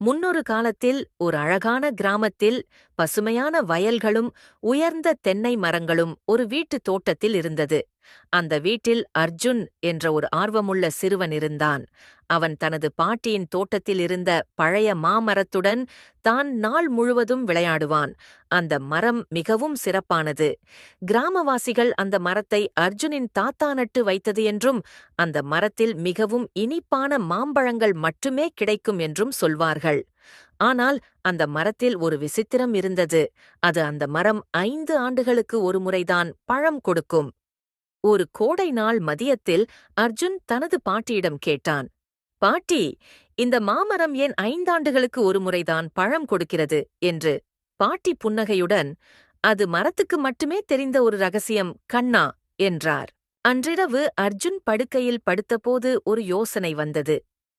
முன்னொரு காலத்தில் ஒரு அழகான கிராமத்தில் பசுமையான வயல்களும் உயர்ந்த தென்னை மரங்களும் ஒரு வீட்டுத் தோட்டத்தில் இருந்தது. அந்த வீட்டில் அர்ஜுன் என்ற ஒரு ஆர்வமுள்ள சிறுவன் இருந்தான். அவன் தனது பாட்டியின் தோட்டத்தில் இருந்த பழைய மாமரத்துடன் தான் நாள் முழுவதும் விளையாடுவான். அந்த மரம் மிகவும் சிறப்பானது. கிராமவாசிகள் அந்த மரத்தை அர்ஜுனின் தாத்தா நட்டு வைத்தது என்றும் அந்த மரத்தில் மிகவும் இனிப்பான மாம்பழங்கள் மட்டுமே கிடைக்கும் என்றும் சொல்வார்கள். ஆனால் அந்த மரத்தில் ஒரு விசித்திரம் இருந்தது. அது அந்த மரம் ஐந்து ஆண்டுகளுக்கு ஒரு முறைதான் பழம் கொடுக்கும். ஒரு கோடை நாள் மதியத்தில் அர்ஜுன் தனது பாட்டியிடம் கேட்டான் பாட்டி இந்த மாமரம் ஏன் ஐந்தாண்டுகளுக்கு ஒருமுறைதான் பழம் கொடுக்கிறது? என்று பாட்டி புன்னகையுடன் அது மரத்துக்கு மட்டுமே தெரிந்த ஒரு ரகசியம் கண்ணா என்றார். அன்றிரவு அர்ஜுன் படுக்கையில் படுத்தபோது ஒரு யோசனை வந்தது.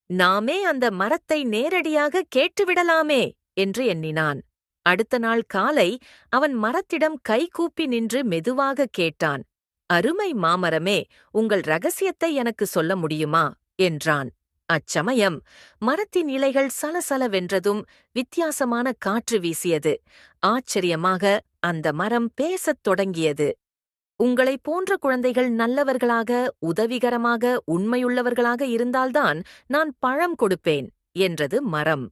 நாமே அந்த மரத்தை நேரடியாக கேட்டுவிடலாமே என்று எண்ணினான். அடுத்த நாள் காலை அவன் மரத்திடம் கைகூப்பி நின்று மெதுவாக கேட்டான் அருமை மாமரமே உங்கள் ரகசியத்தை எனக்கு சொல்ல முடியுமா? என்றான். அச்சமயம். மரத்தின் இலைகள் சலசலவென்றதும் வித்தியாசமான காற்று வீசியது. ஆச்சரியமாக அந்த மரம் பேசத் தொடங்கியது. உங்களைப் போன்ற குழந்தைகள் நல்லவர்களாக உதவிகரமாக உண்மையுள்ளவர்களாக இருந்தால்தான் நான் பழம் கொடுப்பேன் என்றது மரம்.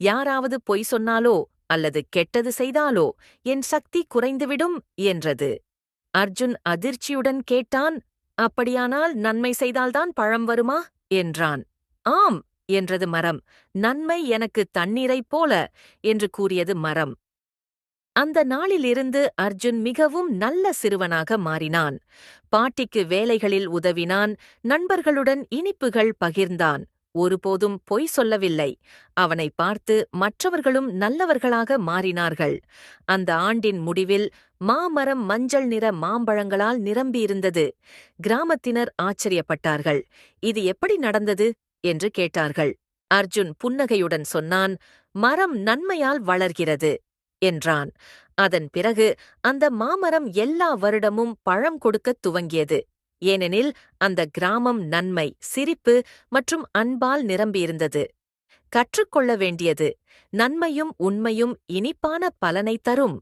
யாராவது பொய் சொன்னாலோ அல்லது கெட்டது செய்தாலோ என் சக்தி குறைந்துவிடும் என்றது. அர்ஜுன் அதிர்ச்சியுடன் கேட்டான் அப்படியானால் நன்மை செய்தால்தான் பழம் வருமா? என்றான். ஆம் என்றது மரம். நன்மை எனக்கு தண்ணீரைப் போல என்று கூறியது மரம். அந்த நாளிலிருந்து அர்ஜுன் மிகவும் நல்ல சிறுவனாக மாறினான். பாட்டிக்கு வேலைகளில் உதவினான் நண்பர்களுடன் இனிப்புகள் பகிர்ந்தான். ஒருபோதும் பொய் சொல்லவில்லை. அவனை பார்த்து மற்றவர்களும் நல்லவர்களாக மாறினார்கள். அந்த ஆண்டின் முடிவில் மாமரம் மஞ்சள் நிற மாம்பழங்களால் நிரம்பியிருந்தது. கிராமத்தினர் ஆச்சரியப்பட்டார்கள். இது எப்படி நடந்தது? என்று கேட்டார்கள். அர்ஜுன் புன்னகையுடன் சொன்னான் மரம் நன்மையால் வளர்கிறது என்றான். அதன் பிறகு அந்த மாமரம் எல்லா வருடமும் பழம் கொடுக்கத் துவங்கியது. ஏனெனில் அந்த கிராமம் நன்மை சிரிப்பு மற்றும் அன்பால் நிரம்பியிருந்தது. கற்றுக்கொள்ள வேண்டியது. நன்மையும் உண்மையும் இனிப்பான பலனை தரும்.